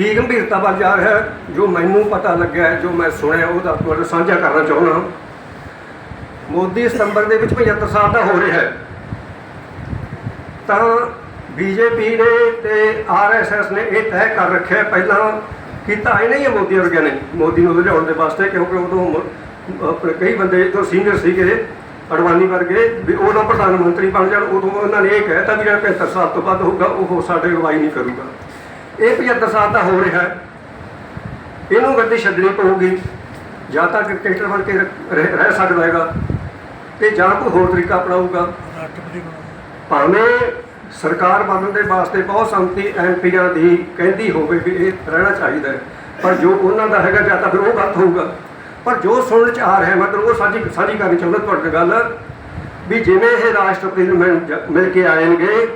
ਕੀ ਗੰਭੀਰਤਾ ਵੱਲ ਜਾ ਰਿਹਾ ਹੈ ਜੋ ਮੈਨੂੰ ਪਤਾ ਲੱਗਿਆ ਹੈ, ਜੋ ਮੈਂ ਸੁਣਿਆ ਉਹਦਾ ਤੁਹਾਡੇ ਨਾਲ ਸਾਂਝਾ ਕਰਨਾ ਚਾਹੁੰਦਾ ਹਾਂ। ਮੋਦੀ ਸਤੰਬਰ ਦੇ ਵਿੱਚ 75 ਸਾਲ ਦਾ ਹੋ ਰਿਹਾ ਹੈ। ਤਾਂ ਬੀਜੇਪੀ ਨੇ ਤੇ ਆਰਐਸਐਸ ਨੇ ਇਹ ਤੈਅ ਕਰ ਰੱਖਿਆ ਪਹਿਲਾਂ ਕੀਤਾ ਹੀ ਨਹੀਂ ਹੈ ਮੋਦੀ ਵਰਗਿਆਂ ਨੇ। ਮੋਦੀ ਨੂੰ ਲਿਆਉਣ ਦੇ ਵਾਸਤੇ ਕਿਉਂਕਿ ਉਦੋਂ ਮ- ਆਪਣੇ ਕਈ ਬੰਦੇ ਤੋਂ ਸੀਨੀਅਰ ਸੀਗੇ ਅਡਵਾਨੀ ਵਰਗੇ ਵੀ ਉਹਨਾਂ ਪ੍ਰਧਾਨ ਮੰਤਰੀ ਬਣ ਜਾਣ ਉਦੋਂ ਉਹਨਾਂ ਨੇ ਇਹ ਕਹਿਤਾ ਵੀ ਜਿਹੜਾ 75 ਸਾਲ ਤੋਂ ਵੱਧ ਹੋਊਗਾ ਉਹ ਸਾਡੇ ਅਗਵਾਈ ਨਹੀਂ ਕਰੂਗਾ। ਇਹ 75 ਸਾਲ ਦਾ ਹੋ ਰਿਹਾ ਹੈ। ਇਹਨੂੰ ਗੱਡੀ ਛੱਡਣੀ ਪਊਗੀ। ਜਾਂ ਤਾਂ ਕ੍ਰਿਕਟਰ ਬਣ ਕੇ ਰਹਿ ਸਕਦਾ ਹੈਗਾ। ਤੇ ਜਾਂ ਕੋਈ ਹੋਰ ਤਰੀਕਾ ਅਪਣਾਊਗਾ। ਭਾਵੇਂ ਸਰਕਾਰ ਬਣਨ ਦੇ ਵਾਸਤੇ ਬਹੁਤ ਸੰਮਤੀ ਐਮਪੀਆਂ ਦੀ ਕਹਿੰਦੀ ਹੋਵੇ ਵੀ ਇਹ ਰਹਿਣਾ ਚਾਹੀਦਾ ਪਰ ਜੋ ਉਹਨਾਂ ਦਾ ਹੈਗਾ, ਜਾਂ ਤਾਂ ਫਿਰ ਉਹ ਗਲਤ ਹੋਊਗਾ। ਪਰ ਜੋ ਸੁਣਨ ਚ ਆ ਰਿਹਾ ਮਤਲਬ ਉਹ ਸਾਡੀ ਸਾਂਝੀ ਕਰਨੀ ਚਾਹੁੰਦਾ ਤੁਹਾਡੇ ਨਾਲ ਗੱਲ। ਵੀ ਜਿਵੇਂ ਇਹ ਰਾਸ਼ਟਰਪਤੀ ਨੂੰ ਮਿਲ ਮਿਲ ਕੇ ਆਏਗੇ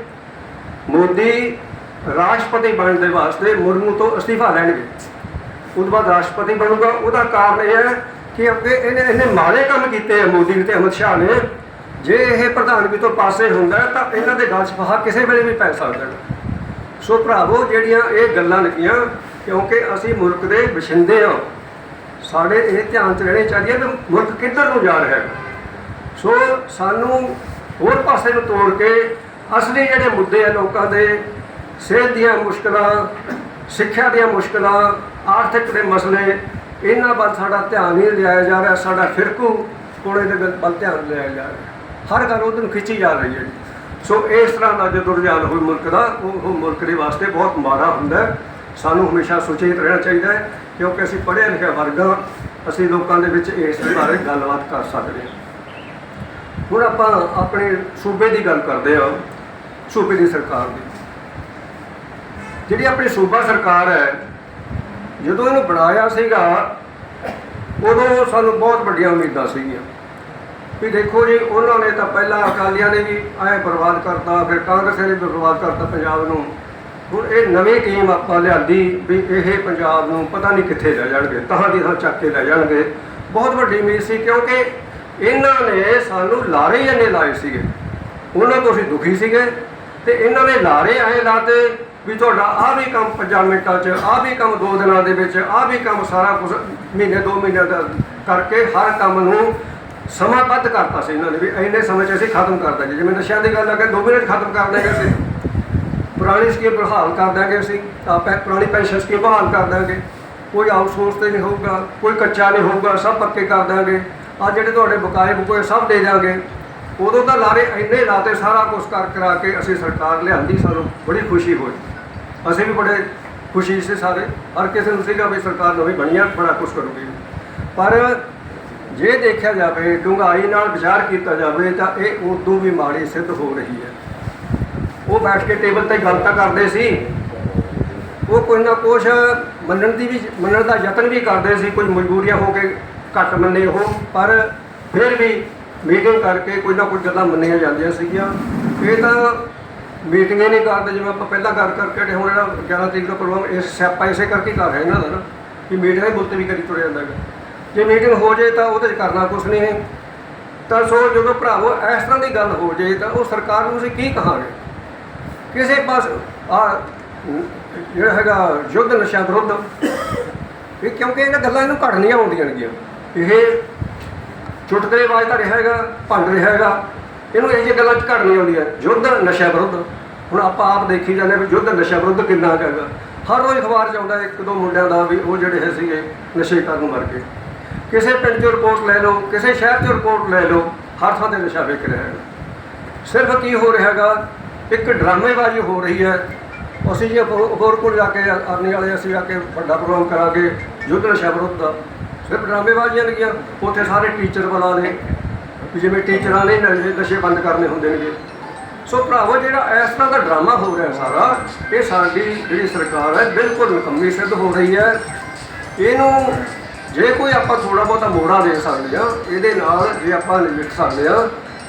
ਮੋਦੀ ਰਾਸ਼ਟਰਪਤੀ ਬਣਨ ਦੇ ਵਾਸਤੇ ਮੁਰਮੂ ਤੋਂ ਅਸਤੀਫਾ ਲੈਣਗੇ। ਉਸ ਤੋਂ ਬਾਅਦ ਰਾਸ਼ਟਰਪਤੀ ਬਣੂਗਾ। ਉਹਦਾ ਕਾਰਨ ਇਹ ਹੈ ਕਿ ਅੱਗੇ ਇਹਨੇ ਇਹਨੇ ਮਾੜੇ ਕੰਮ ਕੀਤੇ ਆ ਮੋਦੀ ਨੇ ਤੇ ਅਮਿਤ ਸ਼ਾਹ ਨੇ। ਜੇ ਇਹ ਪ੍ਰਧਾਨਗੀ ਤੋਂ ਪਾਸੇ ਹੁੰਦਾ ਤਾਂ ਇਹਨਾਂ ਦੇ ਗਲ ਸਫਾ ਕਿਸੇ ਵੇਲੇ ਵੀ ਪੈ ਸਕਦਾ। ਸੋ ਭਰਾਵੋ, ਜਿਹੜੀਆਂ ਇਹ ਗੱਲਾਂ ਲੱਗੀਆਂ, ਕਿਉਂਕਿ ਅਸੀਂ ਮੁਲਕ ਦੇ ਵਸਿੰਦੇ ਹਾਂ, ਸਾਡੇ ਇਹ ਧਿਆਨ 'ਚ ਰਹਿਣੀ ਚਾਹੀਦੀ ਹੈ ਕਿ ਮੁਲਕ ਕਿੱਧਰ ਨੂੰ ਜਾ ਰਿਹਾ ਹੈ। ਸੋ ਸਾਨੂੰ ਹੋਰ ਪਾਸੇ ਨੂੰ ਤੋੜ ਕੇ ਅਸਲੀ ਜਿਹੜੇ ਮੁੱਦੇ ਆ ਲੋਕਾਂ ਦੇ ਸਿਹਤ ਦੀਆਂ ਮੁਸ਼ਕਲਾਂ, ਸਿੱਖਿਆ ਦੀਆਂ ਮੁਸ਼ਕਲਾਂ, ਆਰਥਿਕ ਦੇ ਮਸਲੇ, ਇਹਨਾਂ ਵੱਲ ਸਾਡਾ ਧਿਆਨ ਨਹੀਂ ਲਿਆਇਆ ਜਾ ਰਿਹਾ, ਸਾਡਾ ਫਿਰਕੂ ਕੋਲੇ ਦੇ ਵੱਲ- ਧਿਆਨ ਲਿਆਇਆ ਜਾ ਰਿਹਾ। ਹਰ ਗੱਲ ਉਹਨੂੰ ਖਿੱਚੀ ਜਾ ਰਹੀ ਹੈ ਸੋ ਇਸ ਤਰ੍ਹਾਂ ਦਾ ਜਦੋਂ ਰੁਝਾਨ ਹੋਈ ਮੁਲਕ ਦਾ, ਉਹ ਮੁਲਕ ਦੇ ਵਾਸਤੇ ਬਹੁਤ ਮਾੜਾ ਹੁੰਦਾ ਸਾਨੂੰ ਹਮੇਸ਼ਾ ਸੁਚੇਤ ਰਹਿਣਾ ਚਾਹੀਦਾ ਹੈ, ਕਿਉਂਕਿ ਅਸੀਂ ਪੜ੍ਹਿਆ ਲਿਖਿਆ ਵਰਗ ਹਾਂ, ਅਸੀਂ ਲੋਕਾਂ ਦੇ ਵਿੱਚ ਇਸ ਦੇ ਬਾਰੇ ਗੱਲਬਾਤ ਕਰ ਸਕਦੇ ਹਾਂ। ਹੁਣ ਆਪਾਂ ਆਪਣੇ ਸੂਬੇ ਦੀ ਗੱਲ ਕਰਦੇ ਹਾਂ, ਸੂਬੇ ਦੀ ਸਰਕਾਰ ਦੀ। ਜਿਹੜੀ ਆਪਣੀ ਸੂਬਾ ਸਰਕਾਰ ਹੈ, ਜਦੋਂ ਇਹਨੂੰ ਬਣਾਇਆ ਸੀਗਾ, ਉਦੋਂ ਸਾਨੂੰ ਬਹੁਤ ਵੱਡੀਆਂ ਉਮੀਦਾਂ ਸੀਗੀਆਂ। ਵੀ ਦੇਖੋ ਜੀ, ਉਹਨਾਂ ਨੇ ਤਾਂ ਪਹਿਲਾਂ ਅਕਾਲੀਆਂ ਨੇ ਵੀ ਐ ਬਰਬਾਦ ਕਰਤਾ, ਫਿਰ ਕਾਂਗਰਸ ਨੇ ਵੀ ਬਰਬਾਦ ਕਰਤਾ ਪੰਜਾਬ ਨੂੰ। ਹੁਣ ਇਹ ਨਵੀਂ ਟੀਮ ਆਪਾਂ ਲਿਆਂਦੀ ਵੀ ਇਹ ਪੰਜਾਬ ਨੂੰ ਪਤਾ ਨਹੀਂ ਕਿੱਥੇ ਲੈ ਜਾਣਗੇ, ਤਹਾਂ ਦੀ ਥਾਂ ਚੱਕ ਕੇ ਲੈ ਜਾਣਗੇ। ਬਹੁਤ ਵੱਡੀ ਉਮੀਦ ਸੀ, ਕਿਉਂਕਿ ਇਹਨਾਂ ਨੇ ਸਾਨੂੰ ਲਾਰੇ ਹੀ ਇੰਨੇ ਲਾਏ ਸੀਗੇ। ਉਹਨਾਂ ਤੋਂ ਅਸੀਂ ਦੁਖੀ ਸੀਗੇ ਤੇ ਇਹਨਾਂ ਨੇ ਲਾਰੇ ਆਏ ਲਾਤੇ ਵੀ ਤੁਹਾਡਾ ਆਹ ਵੀ ਕੰਮ ਪੰਜਾਂ ਮਿੰਟਾਂ 'ਚ ਆਹ ਵੀ ਕੰਮ ਦੋ ਦਿਨਾਂ ਦੇ ਵਿੱਚ, ਆਹ ਵੀ ਕੰਮ ਸਾਰਾ ਕੁਝ ਮਹੀਨੇ, ਦੋ ਮਹੀਨਿਆਂ ਦਾ ਕਰਕੇ ਹਰ ਕੰਮ ਨੂੰ ਸਮਾਬੱਧ ਕਰਤਾ ਸੀ ਇਹਨਾਂ ਨੇ ਵੀ ਇੰਨੇ ਸਮੇਂ 'ਚ ਅਸੀਂ ਖਤਮ ਕਰ ਦਾਂਗੇ। ਜਿਵੇਂ ਨਸ਼ਿਆਂ ਦੀ ਗੱਲ ਆ ਕਿ ਦੋ ਮਿੰਟ ਖਤਮ ਕਰ ਦਾਂਗੇ ਅਸੀਂ। ਪੁਰਾਣੀ ਸਕੀਮ ਬਹਾਲ ਕਰ ਦਾਂਗੇ ਅਸੀਂ, ਤਾਂ ਪੁਰਾਣੀ ਪੈਨਸ਼ਨ ਸਕੀਮ ਬਹਾਲ ਕਰ ਦਾਂਗੇ ਕੋਈ ਆਊਟਸੋਰਸ ਤੇ ਨਹੀਂ ਹੋਊਗਾ, ਕੋਈ ਕੱਚਾ ਨਹੀਂ ਹੋਊਗਾ, ਸਭ ਪੱਕੇ ਕਰ ਦਾਂਗੇ ਆ ਜਿਹੜੇ ਤੁਹਾਡੇ ਬਕਾਏ ਬੁਕਾਏ ਸਭ ਦੇ ਦਾਂਗੇ ਉਦੋਂ ਤਾਂ ਲਾਰੇ ਇੰਨੇ ਲਾਤੇ, ਸਾਰਾ ਕੁਝ ਕਰ ਕਰਾ ਕੇ ਅਸੀਂ ਸਰਕਾਰ ਲਿਆਂਦੀ ਸਾਨੂੰ, ਬੜੀ ਖੁਸ਼ੀ ਹੋਈ। ਅਸੀਂ ਵੀ ਬੜੇ ਖੁਸ਼ੀ ਸੀ ਸਾਰੇ। ਹਰ ਕਿਸੇ ਨੂੰ ਸੀਗਾ ਵੀ ਸਰਕਾਰ ਨਵੀਂ ਬਣੀ ਆ, ਬੜਾ ਕੁਝ ਕਰੂਗੀ। ਪਰ ਜੇ ਦੇਖਿਆ ਜਾਵੇ, ਡੂੰਘਾਈ ਨਾਲ ਵਿਚਾਰ ਕੀਤਾ ਜਾਵੇ, ਤਾਂ ਇਹ ਉਦੋਂ ਵੀ ਮਾੜੀ ਸਿੱਧ ਹੋ ਰਹੀ ਹੈ। ਉਹ ਬੈਠ ਕੇ ਟੇਬਲ ਤੇ ਗੱਲ ਤਾਂ ਕਰਦੇ ਸੀ। ਉਹ ਕੋਈ ਨਾ ਕੁਛ ਮੰਨਣ ਦੀ ਵੀ, ਮੰਨਣ ਦਾ ਯਤਨ ਵੀ ਕਰਦੇ ਸੀ। ਕੋਈ ਮਜਬੂਰੀਆਂ ਹੋ ਕੇ ਘੱਟ ਮੰਨੇ ਉਹ, ਪਰ ਫਿਰ ਵੀ ਮੀਟਿੰਗ ਕਰਕੇ ਕੋਈ ਨਾ ਕੋਈ ਗੱਲਾਂ ਮੰਨੀਆਂ ਜਾਂਦੀਆਂ ਸੀਗੀਆਂ। ਇਹ ਤਾਂ ਮੀਟਿੰਗਾਂ ਨਹੀਂ ਕਰਦੇ, ਜਿਵੇਂ ਆਪਾਂ ਪਹਿਲਾਂ ਕਰ ਕਰਕੇ ਹੁਣ ਜਿਹੜਾ 11 ਤਰੀਕ ਦਾ ਪ੍ਰੋਗਰਾਮ ਇਸ ਸਿਆਪਾ ਇਸੇ ਕਰਕੇ ਕਰ ਰਹੇ ਇਹਨਾਂ ਦਾ ਨਾ ਕਿ ਮੀਟਿੰਗਾਂ ਦੇ ਬੁੱਤ ਵੀ ਕਰੀ ਤੁਰਿਆ ਜਾਂਦਾ ਹੈਗਾ। ਜੇ ਮੀਟਿੰਗ ਹੋ ਜੇ ਤਾਂ ਉਹਦੇ 'ਚ ਕਰਨਾ ਕੁਛ ਨਹੀਂ ਹੈ। ਤਾਂ ਸੋ ਜਦੋਂ ਭਰਾਵੋ, ਇਸ ਤਰ੍ਹਾਂ ਦੀ ਗੱਲ ਹੋ ਜੇ ਤਾਂ ਉਹ ਸਰਕਾਰ ਨੂੰ ਅਸੀਂ ਕੀ ਕਹਾਂਗੇ? ਕਿਸੇ ਪਾਸ, ਆ, ਜਿਹੜਾ ਹੈਗਾ ਯੁੱਧ ਨਸ਼ਾ ਵਿਰੁੱਧ, ਇਹ ਕਿਉਂਕਿ ਇਹਨਾਂ ਗੱਲਾਂ ਇਹਨੂੰ ਘੜ ਨਹੀਂ ਆਉਂਦੀਆਂ ਨੇਗੀਆਂ। ਇਹ ਚੁਟਕਲੇ ਬਾਜ ਤਾਂ ਰਿਹਾ ਹੈਗਾ, ਭੰਡ ਰਿਹਾ ਹੈਗਾ। ਇਹਨੂੰ ਇਹ ਜਿਹੀ ਗੱਲਾਂ ਚ ਘੜ ਨਹੀਂ ਆਉਂਦੀਆਂ। ਯੁੱਧ ਨਸ਼ਾ ਵਿਰੁੱਧ। ਹੁਣ ਆਪਾਂ ਆਪ ਦੇਖੀ ਜਾਂਦੇ ਹਾਂ ਵੀ ਯੁੱਧ ਨਸ਼ਾ ਵਿਰੁੱਧ ਕਿੰਨਾ ਕੁ ਹੈਗਾ। ਹਰ ਰੋਜ਼ ਅਖਬਾਰ ਚ ਆਉਂਦਾ ਇੱਕ ਦੋ ਮੁੰਡਿਆਂ ਦਾ ਵੀ ਉਹ ਜਿਹੜੇ ਹੈ ਸੀਗੇ, ਨਸ਼ੇ ਕਰਨ ਮਰ ਗਏ। ਕਿਸੇ ਪਿੰਡ ਚੋਂ ਰਿਪੋਰਟ ਲੈ ਲਓ, ਕਿਸੇ ਸ਼ਹਿਰ ਚੋਂ ਰਿਪੋਰਟ ਲੈ ਲਓ, ਹਰ ਥਾਂ ਤੇ ਨਸ਼ਾ ਵਿਕ ਰਿਹਾ ਹੈਗਾ। ਸਿਰਫ ਕੀ ਹੋ ਰਿਹਾ ਹੈਗਾ, ਇੱਕ ਡਰਾਮੇਬਾਜ਼ੀ ਹੋ ਰਹੀ ਹੈ। ਅਸੀਂ ਜੇ ਹੋਰ ਕੋਲ ਜਾ ਕੇ ਆਰਮੀ ਵਾਲੇ ਅਸੀਂ ਜਾ ਕੇ ਵੱਡਾ ਪ੍ਰੋਗਰਾਮ ਕਰਾਂਗੇ, ਯੁੱਧ ਨਸ਼ਾ ਵਿਰੁੱਧ ਦਾ। ਸਿਰਫ ਡਰਾਮੇਬਾਜ਼ੀਆਂ ਲੱਗੀਆਂ ਉੱਥੇ ਸਾਰੇ ਟੀਚਰ ਬੁਲਾ ਨੇ ਵੀ ਜਿਵੇਂ ਟੀਚਰਾਂ ਨੇ ਨਸ਼ੇ ਨਸ਼ੇ ਬੰਦ ਕਰਨੇ ਹੁੰਦੇ ਨੇਗੇ। ਸੋ ਭਰਾਵੋ, ਜਿਹੜਾ ਇਸ ਤਰ੍ਹਾਂ ਦਾ ਡਰਾਮਾ ਹੋ ਰਿਹਾ ਸਾਰਾ, ਇਹ ਸਾਡੀ ਜਿਹੜੀ ਸਰਕਾਰ ਹੈ ਬਿਲਕੁਲ ਨਕੰਮੀ ਸਿੱਧ ਹੋ ਰਹੀ ਹੈ। ਇਹਨੂੰ ਜੇ ਕੋਈ ਆਪਾਂ ਥੋੜਾ ਬਹੁਤਾ ਮੋੜਾ ਦੇ ਸਕਦੇ ਆ ਇਹਦੇ ਨਾਲ ਜੇ ਆਪਾਂ ਲਿਖ ਸਕਦੇ ਆ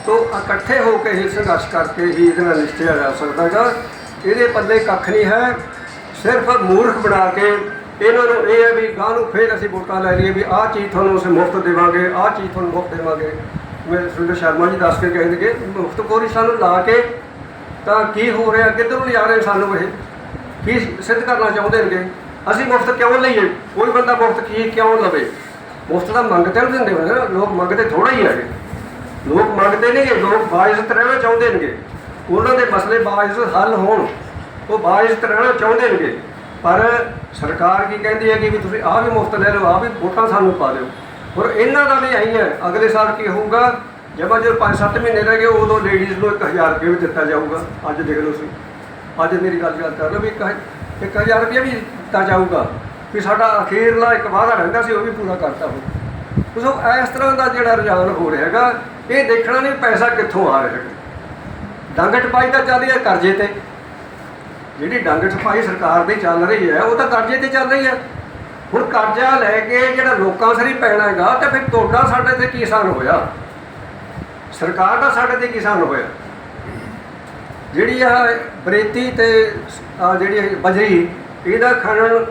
ਤਾਂ ਇਕੱਠੇ ਹੋ ਕੇ ਹੀ ਸੰਘਰਸ਼ ਕਰਕੇ ਹੀ ਇਹਦੇ ਨਾਲ ਨਿਸ਼ਚਿਆ ਜਾ ਸਕਦਾ ਹੈਗਾ। ਇਹਦੇ ਪੱਲੇ ਕੱਖ ਨਹੀਂ ਹੈ, ਸਿਰਫ ਮੂਰਖ ਬਣਾ ਕੇ ਇਹਨਾਂ ਨੂੰ ਇਹ ਹੈ ਵੀ ਗਾਂ ਨੂੰ ਫੇਰ ਅਸੀਂ ਵੋਟਾਂ ਲੈ ਲਈਏ ਵੀ ਆਹ ਚੀਜ਼ ਤੁਹਾਨੂੰ ਅਸੀਂ ਮੁਫਤ ਦੇਵਾਂਗੇ, ਆਹ ਚੀਜ਼ ਤੁਹਾਨੂੰ ਮੁਫਤ ਦੇਵਾਂਗੇ। ਮੇਰੇ ਸੁਰਿੰਦਰ ਸ਼ਰਮਾ ਜੀ ਦੱਸ ਕੇ ਕਹਿੰਦੇ ਕਿ ਮੁਫਤ ਕੋਰੀ ਸਾਨੂੰ ਲਾ ਕੇ ਤਾਂ ਕੀ ਹੋ ਰਿਹਾ, ਕਿੱਧਰ ਨੂੰ ਲਿਜਾ ਰਹੇ ਸਾਨੂੰ ਇਹ? ਕੀ ਸਿੱਧ ਕਰਨਾ ਚਾਹੁੰਦੇ ਨੇਗੇ? ਅਸੀਂ ਮੁਫਤ ਕਿਉਂ ਲਈਏ? ਕੋਈ ਬੰਦਾ ਮੁਫਤ ਕੀ, ਕਿਉਂ ਲਵੇ? ਮੁਫਤ ਦਾ ਮੰਗਦੇ ਨਹੀਂ ਦਿੰਦੇ ਹੋਣੇ ਨਾ, ਲੋਕ ਮੰਗਦੇ ਥੋੜਾ ਹੀ ਹੈਗੇ। ਲੋਕ ਮੰਗਦੇ ਨੇਗੇ, ਲੋਕ ਬਾਇਜ਼ਤ ਰਹਿਣਾ ਚਾਹੁੰਦੇ ਨੇਗੇ। ਉਹਨਾਂ ਦੇ ਮਸਲੇ ਬਾਇਜ਼ਤ ਹੱਲ ਹੋਣ, ਉਹ ਬਾਇਜ਼ਤ ਰਹਿਣਾ ਚਾਹੁੰਦੇ ਨੇਗੇ। ਪਰ ਸਰਕਾਰ ਕੀ ਕਹਿੰਦੀ ਹੈ ਕਿ ਵੀ ਤੁਸੀਂ ਆਹ ਵੀ ਮੁਫਤ ਲੈ ਲਓ, ਆਹ ਵੀ ਵੋਟਾਂ ਸਾਨੂੰ ਪਾ ਦਿਓ। ਔਰ ਇਹਨਾਂ ਦਾ ਵੀ ਆਈ ਹੈ, ਅਗਲੇ ਸਾਲ ਕੀ ਹੋਊਗਾ? ਜਦੋਂ ਜਦੋਂ 5-7 ਮਹੀਨੇ ਰਹਿ ਗਏ, ਉਦੋਂ ਲੇਡੀਜ਼ ਨੂੰ 1000 ਰੁਪਏ ਵੀ ਦਿੱਤਾ ਜਾਊਗਾ। ਅੱਜ ਦੇਖ ਲਓ ਤੁਸੀਂ। ਅੱਜ ਮੇਰੀ ਗੱਲ ਗੱਲ ਕਰ ਲਓ ਵੀ 1000 ਰੁਪਏ ਵੀ ਦਿੱਤਾ ਜਾਊਗਾ। ਵੀ ਸਾਡਾ ਅਖੀਰਲਾ ਇੱਕ ਵਾਅਦਾ ਰਹਿੰਦਾ ਸੀ, ਉਹ ਵੀ ਪੂਰਾ ਕਰਤਾ ਹੋ ਸੋ ਇਸ ਤਰ੍ਹਾਂ ਦਾ ਜਿਹੜਾ ਰੁਝਾਨ ਹੋ ਰਿਹਾ ਹੈਗਾ, ਇਹ ਦੇਖਣਾ ਨਹੀਂ ਪੈਸਾ ਕਿੱਥੋਂ ਆ ਰਿਹਾ ਹੈਗਾ। ਡੰਗ ਟਪਾਈ ਤਾਂ ਚੱਲ ਰਹੀ ਹੈ ਕਰਜ਼ੇ ਤੇ। ਜਿਹੜੀ ਡੰਗ ਟਪਾਈ ਸਰਕਾਰ ਦੀ ਚੱਲ ਰਹੀ ਹੈ, ਉਹ ਤਾਂ ਕਰਜ਼ੇ ਤੇ ਚੱਲ ਰਹੀ ਹੈ। ਹੁਣ ਕਰਜ਼ਾ ਲੈ ਕੇ ਜਿਹੜਾ ਲੋਕਾਂ ਸਰੀ ਪੈਣਾ ਹੈਗਾ, ਤੇ ਫਿਰ ਤੁਹਾਡਾ ਸਾਡੇ ਤੇ ਕੀ ਕਿਸਾਨ ਹੋਇਆ? ਸਰਕਾਰ ਦਾ ਸਾਡੇ ਤੇ ਕਿਸਾਨ ਹੋਇਆ? ਜਿਹੜੀ ਆ ਬਰੇਤੀ ਤੇ ਜਿਹੜੀ ਬਜਰੀ, ਇਹਦਾ ਖਣਨ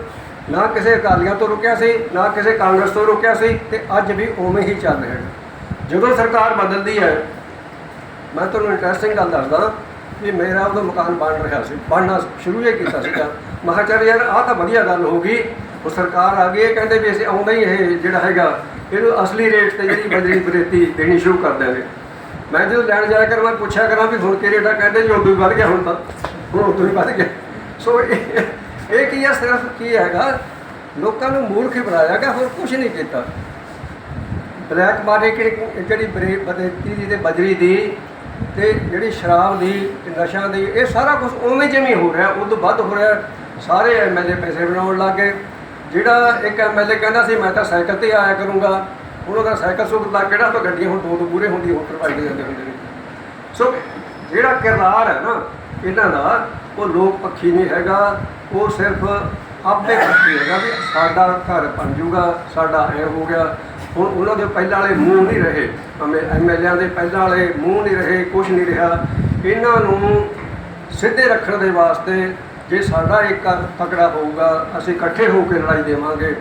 ਨਾ ਕਿਸੇ ਅਕਾਲੀਆਂ ਤੋਂ ਰੁਕਿਆ ਸੀ, ਨਾ ਕਿਸੇ ਕਾਂਗਰਸ ਤੋਂ ਰੁਕਿਆ ਸੀ, ਤੇ ਅੱਜ ਵੀ ਉਵੇਂ ਹੀ ਚੱਲ ਰਿਹਾ ਹੈ। ਜਦੋਂ ਸਰਕਾਰ ਬਦਲਦੀ ਹੈ, ਮੈਂ ਤੁਹਾਨੂੰ ਇੰਟਰਸਟਿੰਗ ਗੱਲ ਦੱਸਦਾ ਵੀ ਮੇਰਾ ਉਹਦਾ ਮਕਾਨ ਬਣ ਰਿਹਾ ਸੀ, ਬਣਨਾ ਸ਼ੁਰੂ ਹੀ ਕੀਤਾ ਸੀਗਾ। ਮੈਂ ਕਿਹਾ ਯਾਰ, ਆਹ ਤਾਂ ਵਧੀਆ ਗੱਲ ਹੋ ਗਈ। ਉਹ ਸਰਕਾਰ ਆ ਗਈ ਇਹ ਕਹਿੰਦੇ ਵੀ ਅਸੀਂ ਆਉਂਦਾ ਹੀ ਇਹ ਜਿਹੜਾ ਹੈਗਾ, ਇਹਨੂੰ ਅਸਲੀ ਰੇਟ ਤੇ ਜਿਹੜੀ ਬਜਰੀ ਬਰੇਤੀ ਦੇਣੀ ਸ਼ੁਰੂ ਕਰ ਦਿਆਂਗੇ ਮੈਂ ਜਦੋਂ ਲੈਣ ਜਾਇਆ ਕਰ, ਮੈਂ ਪੁੱਛਿਆ ਕਰਾਂ ਵੀ ਹੁਣ ਕੀ ਰੇਟ ਆ, ਕਹਿੰਦੇ ਜੀ ਉਦੋਂ ਹੀ ਵੱਧ ਗਿਆ ਹੁਣ ਤਾਂ, ਹੁਣ ਉਦੋਂ ਹੀ ਵੱਧ ਗਿਆ। ਸੋ ਇਹ ਇਹ ਕੀ ਹੈ ਸਿਰਫ ਕੀ ਹੈਗਾ, ਲੋਕਾਂ ਨੂੰ ਮੂਰਖ ਬਣਾਇਆ ਗਿਆ, ਹੋਰ ਕੁਝ ਨਹੀਂ ਕੀਤਾ। ਬਲੈਕ ਮਾਰਕੀਟ ਜਿਹੜੀ ਬਰੇ ਬਦੇਤੀ ਦੀ ਤੇ ਬਜਰੀ ਦੀ ਤੇ ਜਿਹੜੀ ਸ਼ਰਾਬ ਦੀ ਤੇ ਨਸ਼ਾ ਦੀ, ਇਹ ਸਾਰਾ ਕੁਝ ਉਵੇਂ ਜਿਵੇਂ ਹੋ ਰਿਹਾ, ਉਦੋਂ ਵੱਧ ਹੋ ਰਿਹਾ। ਸਾਰੇ ਐਮਐਲਏ ਪੈਸੇ ਬਣਾਉਣ ਲੱਗ ਗਏ। ਜਿਹੜਾ ਇੱਕ ਐਮਐਲਏ ਕਹਿੰਦਾ ਸੀ, ਮੈਂ ਤਾਂ ਸਾਈਕਲ ਤੇ ਆਇਆ ਕਰੂੰਗਾ। ਉਹਨਾਂ ਦਾ ਸਾਈਕਲ ਸੁੱਕ ਲੱਗ ਕਿਹੜਾ ਤਾਂ ਗੱਡੀਆਂ ਹੁਣ ਦੋ ਦੋ ਪੂਰੇ ਹੁੰਦੀ, ਹੋਰ ਪਾਈ ਜਾਂਦੇ ਹੁੰਦੇ ਨੇ। ਸੋ ਜਿਹੜਾ ਕਿਰਦਾਰ ਹੈ ਨਾ, ਇਹਨਾਂ ਦਾ, ਉਹ ਲੋਕ ਪੱਖੀ ਨਹੀਂ ਹੈਗਾ। ਉਹ ਸਿਰਫ ਆਪਦੇ ਪੱਖੀ ਹੈਗਾ ਵੀ ਸਾਡਾ ਘਰ ਬਣ ਜੂਗਾ, ਸਾਡਾ ਐ ਹੋ ਗਿਆ। ਹੁਣ ਉਹਨਾਂ ਦੇ ਪਹਿਲਾਂ ਵਾਲੇ ਮੂੰਹ ਨਹੀਂ ਰਹੇ। ਐਮਐਲਏਆਂ ਦੇ ਪਹਿਲਾਂ ਵਾਲੇ ਮੂੰਹ ਨਹੀਂ ਰਹੇ, ਕੁਝ ਨਹੀਂ ਰਿਹਾ। ਇਹਨਾਂ ਨੂੰ ਸਿੱਧੇ ਰੱਖਣ ਦੇ ਵਾਸਤੇ ਜੇ ਸਾਡਾ ਇੱਕ ਤਕੜਾ ਹੋਊਗਾ, ਅਸੀਂ ਇਕੱਠੇ ਹੋ ਕੇ ਲੜਾਈ ਦੇਵਾਂਗੇ।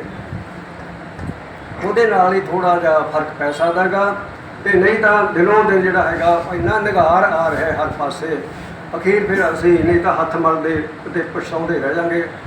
ਉਹਦੇ ਨਾਲ ਹੀ ਥੋੜਾ ਜਿਹਾ ਫ਼ਰਕ ਪੈ ਸਕਦਾ ਹੈਗਾ ਤੇ ਨਹੀਂ ਤਾਂ ਦਿਨੋਂ ਦਿਨ ਜਿਹੜਾ ਹੈਗਾ, ਇੰਨਾ ਨਿਗਾਰ ਆ ਰਿਹਾ ਹਰ ਪਾਸੇ। ਅਖੀਰ ਫਿਰ ਅਸੀਂ ਨਹੀਂ ਤਾਂ ਹੱਥ ਮਲਦੇ ਤੇ ਪਛਤਾਉਂਦੇ ਰਹਿ ਜਾਂਗੇ।